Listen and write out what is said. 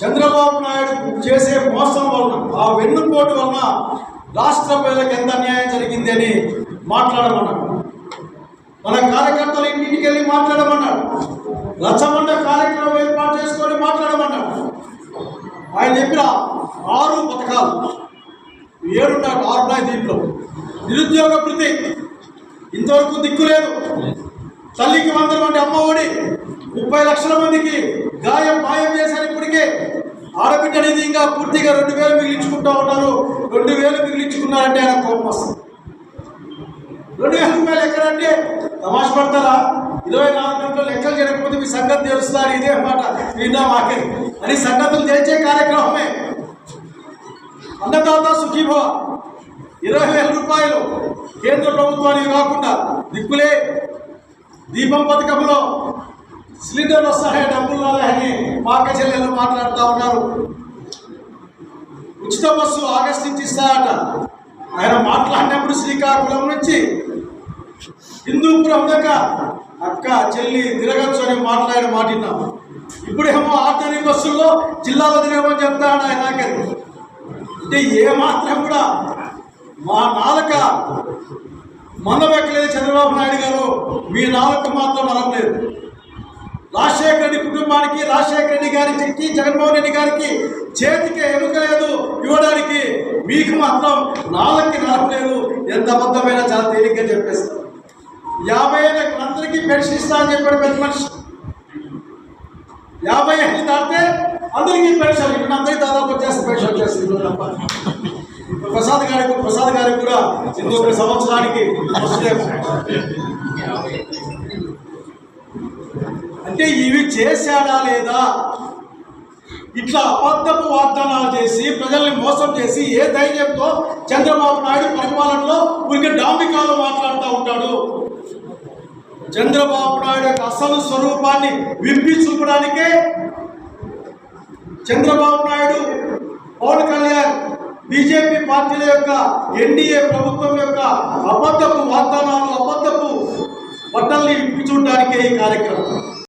చంద్రబాబు నాయుడు చేసే మోసం వలన ఆ వెన్నుపోటు వలన రాష్ట్ర ప్రజలకు ఎంత అన్యాయం జరిగింది అని మాట్లాడమన్నాడు. మన కార్యకర్తలు ఇంటింటికి వెళ్ళి మాట్లాడమన్నాడు. రచ్చబండ కార్యక్రమం ఏర్పాటు చేసుకొని మాట్లాడమన్నాడు. ఆయన చెప్పిన ఆరు పథకాలు ఏడున్నారు ఆరు ఉన్నాయి దీంట్లో. నిరుద్యోగ వృత్తి ఇంతవరకు దిక్కు లేదు. తల్లికి వందల మంది అమ్మ ఒడి ముప్పై లక్షల మందికి గాయం మాయం ఆడబిడ్డ అనేది ఇంకా పూర్తిగా రెండు వేలు మిగిలించుకుంటా ఉన్నారు. రెండు వేలు మిగిలించుకున్నారంటే ఆయన కోపం వస్తుంది. రెండు వేల రూపాయలు ఎక్కడంటే తమాష పడతారా? ఇరవై నాలుగు గంటలు లెక్కలు చేయకపోతే మీ సంగతి తెలుస్తారు. ఇదే మాట విన్నా మాకే. అని సంగతులు తెచ్చే కార్యక్రమమే. అన్నదాత సుఖీభవ. ఇరవై వేల రూపాయలు కేంద్ర ప్రభుత్వానికి కాకుండా దిక్కులే. దీపం పథకంలో సిలిండర్లు వస్తాయి డబ్బులు రాలని మాక చెల్లెలు మాట్లాడుతూ ఉన్నారు. ఉచిత బస్సు ఆగస్టు నుంచి ఇస్తారట. ఆయన మాట్లాడినప్పుడు శ్రీకాకుళం నుంచి హిందూపురం దాకా అక్క చెల్లి తిరగచ్చు అని మాట్లాడి మాటిన్నాం ఇప్పుడేమో ఆర్డినరీ బస్సుల్లో జిల్లాలో తిరగమని చెప్తాడు ఆయన నాకది అంటే ఏ మాత్రం కూడా మా నాలుక మందబెక్కలేదు చంద్రబాబు నాయుడు గారు. మీ నాలుక మాత్రం అనలేదు రాజశేఖర రెడ్డి కుటుంబానికి రాజశేఖర రెడ్డి గారికి జగన్మోహన్ రెడ్డి గారికి చేతికి ఎముక లేదు ఇవ్వడానికి మీకు మాత్రం నాలుగుకి నడపలేదు ఎంత అబద్ధమైన చాలా తేలిగ్గా చెప్పేస్తారు యాభై ఏళ్ళకి అందరికీ పెన్షన్ ఇస్తా అని చెప్పాడు పెద్ద మనిషి. యాభై ఏళ్ళు దాటితే అందరికీ పెన్షన్ ఇప్పుడు అందరికీ దాదాపు వచ్చేస్తే పెన్షన్ వచ్చేస్తుంది తప్ప. ప్రసాద్ గారికి ప్రసాద్ గారికి కూడా ఇంకొక సంవత్సరానికి వస్తే అంటే ఇవి చేశాడా లేదా? ఇట్లా అబద్ధపు వాగ్దానాలు చేసి ప్రజల్ని మోసం చేసి ఏ ధైర్యంతో చంద్రబాబు నాయుడు పరిపాలనలో ఉనికి డాంబికాలు మాట్లాడుతూ ఉంటాడు? చంద్రబాబు నాయుడు యొక్క అసలు స్వరూపాన్ని విప్పి చూపడానికే చంద్రబాబు నాయుడు పవన్ కళ్యాణ్ బీజేపీ పార్టీల యొక్క ఎన్డీఏ ప్రభుత్వం యొక్క అబద్ధపు వాగ్దానాలు అబద్ధపు బట్టల్ని విప్పి చూడడానికే ఈ కార్యక్రమం.